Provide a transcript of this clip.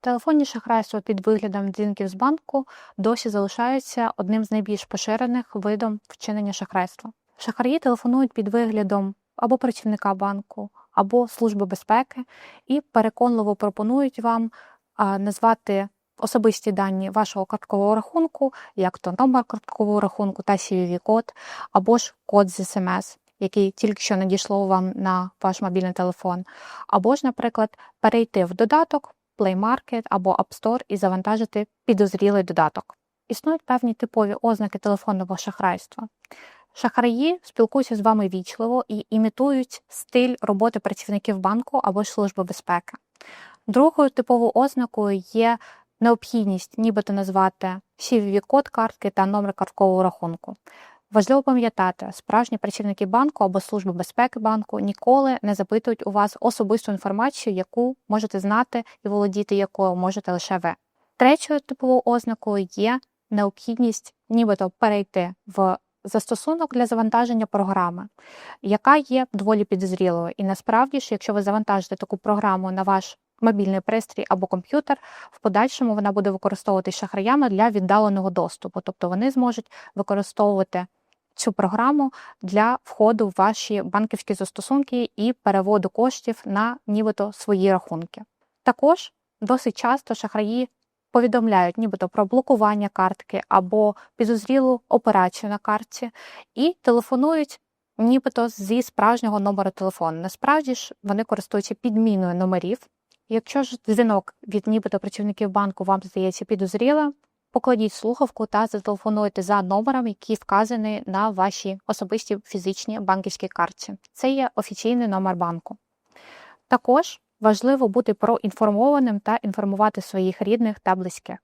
Телефонні шахрайства під виглядом дзвінків з банку досі залишаються одним з найбільш поширених видом вчинення шахрайства. Шахраї телефонують під виглядом або працівника банку, або служби безпеки і переконливо пропонують вам назвати особисті дані вашого карткового рахунку, як то номер карткового рахунку та CVV-код, або ж код з смс, який тільки що надійшло вам на ваш мобільний телефон, або ж, наприклад, перейти в додаток. Play Market або App Store і завантажити підозрілий додаток. Існують певні типові ознаки телефонного шахрайства. Шахраї спілкуються з вами вічливо і імітують стиль роботи працівників банку або служби безпеки. Другою типовою ознакою є необхідність нібито назвати CVV-код картки та номер карткового рахунку. Важливо пам'ятати, справжні працівники банку або служби безпеки банку ніколи не запитують у вас особисту інформацію, яку можете знати і володіти якою можете лише ви. Третьою типовою ознакою є необхідність нібито перейти в застосунок для завантаження програми, яка є доволі підозрілою. І насправді ж, якщо ви завантажите таку програму на ваш мобільний пристрій або комп'ютер, в подальшому вона буде використовуватись шахраями для віддаленого доступу, тобто вони зможуть використовувати цю програму для входу в ваші банківські застосунки і переводу коштів на нібито свої рахунки. Також досить часто шахраї повідомляють нібито про блокування картки або підозрілу операцію на картці і телефонують нібито зі справжнього номеру телефону. Насправді ж вони користуються підміною номерів. Якщо ж дзвінок від нібито працівників банку вам здається підозрілим, покладіть слухавку та зателефонуйте за номером, який вказаний на вашій особистій фізичній банківській картці. Це є офіційний номер банку. Також важливо бути проінформованим та інформувати своїх рідних та близьких.